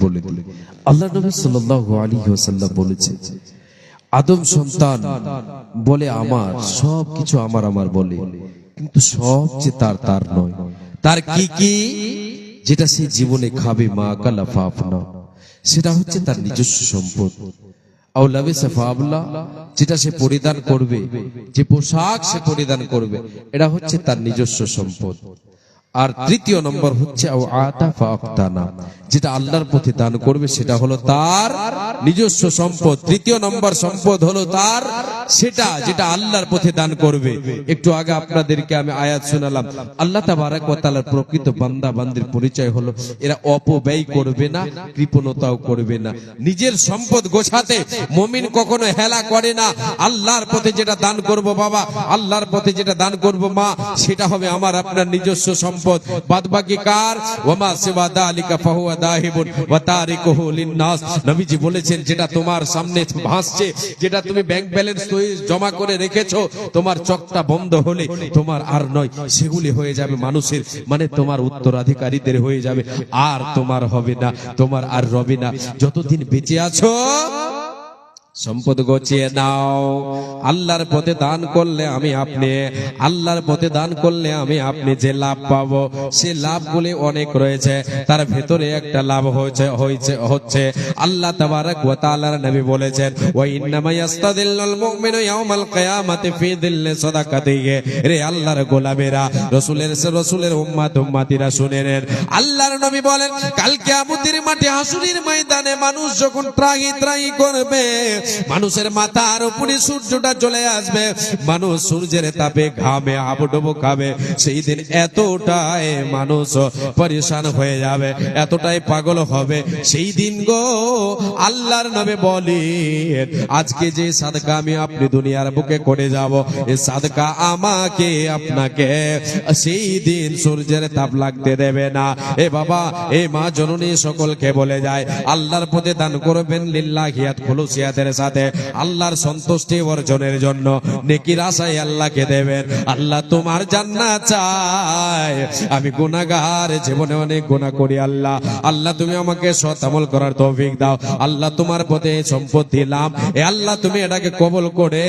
বলে আল্লাহ নবী সাল্লাল্লাহু আলাইহি ওয়াসাল্লাম বলেছেন আদম সন্তান বলে আমার সব কিছু আমার আমার বলে। কিন্তু সব যে তার তার নয়। তার কি কি? যেটা সে জীবনে খাবে মা কালা ফাফনা সেটা হচ্ছে তার নিজস্ব সম্পদ। আউলাবে যেটা সে পরিধান করবে, যে পোশাক সে পরিধান করবে, এটা হচ্ছে তার নিজস্ব সম্পদ। আর তৃতীয় নম্বর হচ্ছে যেটা আল্লাহর পথে দান করবে, সেটা হলো তার নিজস্ব সম্পদ। তৃতীয় নম্বর সম্পদ হলো তার সেটা যেটা আল্লাহর পথে দান করবে। একটু আগে আপনাদেরকে আমি আয়াত শোনালাম। আল্লাহ তাবারাক ওয়া তাআলার প্রকৃত বান্দা, বান্দির পরিচয় হলো, এরা অপব্যয় করবে না, কৃপণতাও করবে না। নিজের সম্পদ গোছাতে মমিন কখনো হেলা করে না। আল্লাহর পথে যেটা দান করব বাবা, আল্লাহর পথে যেটা দান করব মা, সেটা হবে আমার, আপনার নিজস্ব সম্পদ। বাদ বাকি কার? ওমা সিওয়া দালিকা, ফাহুয়া দাহিবুন, ওয়া তারিকুহু লিন্নাস। নবীজি বলেছেন, যেটা তোমার সামনে ভাসছে, যেটা তুমি ব্যাংক ব্যালেন্স জমা করে রেখেছো, তোমার চকটা বন্ধ হলে তোমার আর নয়, সেগুলি হয়ে যাবে মানুষের মানে তোমার উত্তরাধিকারীদের হয়ে যাবে। আর তোমার হবে না, তোমার আর রবে না। যতদিন বেঁচে আছো, সম্পদ গছিয়ে নাও। আল্লাহর পথে দান করলে আমি আপনি, আল্লাহর পথে দান করলে আমি আপনি যে লাভ পাব, সে লাভগুলি অনেক রয়েছে। তার ভেতরে একটা লাভ হয়েছে হয়েছে, হচ্ছে। আল্লাহ তাবারাক ওয়া তাআলার নবী বলেছেন, ওয়া ইন্নামা ইয়াস্তাদিল্লুল মুমিনু ইয়াউমাল কিয়ামাতি ফি দিল্লি সাদাকাতিহি। রে আল্লাহর গোলামেরা, রাসূলের রাসূলের উম্মত উম্মতিরা শুনে নেন। আল্লাহর নবী বলেন, কাল কিয়ামতের মাঠে হাসুরের ময়দানে মানুষ যখন ত্রাহি ত্রাহি করবে, মানুষের মাথার উপরে সূর্যটা চলে আসবে। মানুষ সূর্যের তাপে ঘামে আবডুবো খাবে। সেই দিন এতটাই মানুষ পরিশান হয়ে যাবে, এতটাই পাগল হবে। সেই দিন গো, আল্লাহর নামে বলি আজকে যে সাদকা আমি আপনি দুনিয়ার বুকে করে যাব এই সাদকা আমাকে, আপনাকে সেই দিন সূর্যের তাপ লাগতে দেবে না। এ বাবা, এ মা জননী সকলকে বলে যায়, আল্লাহর পথে দান করবেন লিল্লাহিয়াত খুলুসিয়াতের সাথে। আল্লাহর সন্তুষ্টি অর্জনের জন্য নেকির আশায় আল্লাহকে দেবেন। আল্লাহ তোমার জান্নাত চাই আমি গুনাগার জীবনে অনেক গুনাহ করি আল্লাহ। আল্লাহ তুমি আমাকে সৎ আমল করার তৌফিক দাও। আল্লাহ তোমার পথে সম্পদ দিলাম এ আল্লাহ তুমি এটাকে কবল করে